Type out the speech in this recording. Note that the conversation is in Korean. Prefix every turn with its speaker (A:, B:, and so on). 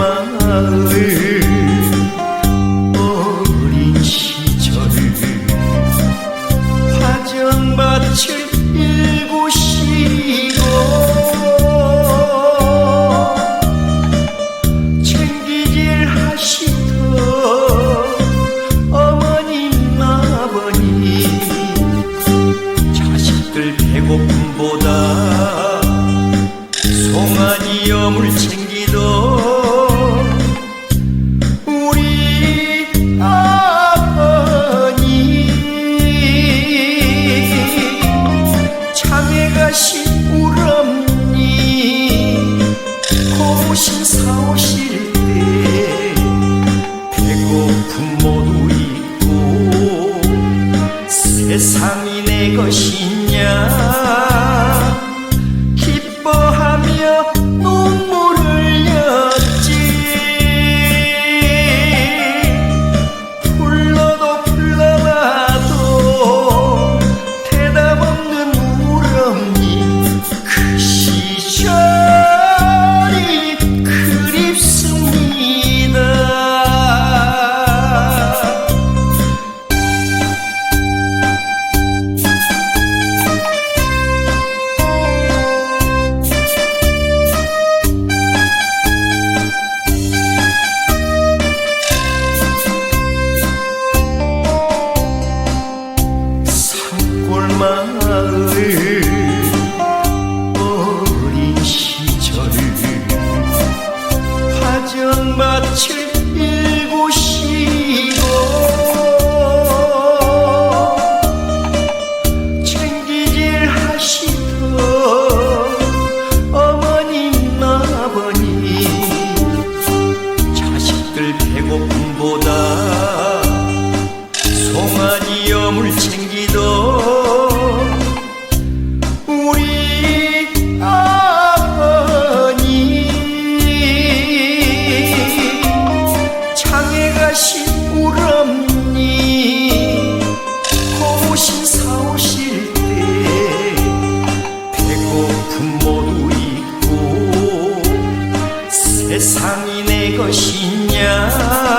A: 마음 어린 시절 파전밭을 일고 쉬고 챙기질 하시던 어머님 아버님 자식들 배고픔보다 송아니 염을 챙기던 사오실 때 배고픔 모두 잊고 세상이 내 것이냐? 마을 어린 시절. 파전밭을 일고 쉬고 챙기질 하시던 어머님 아버님. 자식들 배고픔보다 송아지 염을 챙기 세상이 내 것이냐?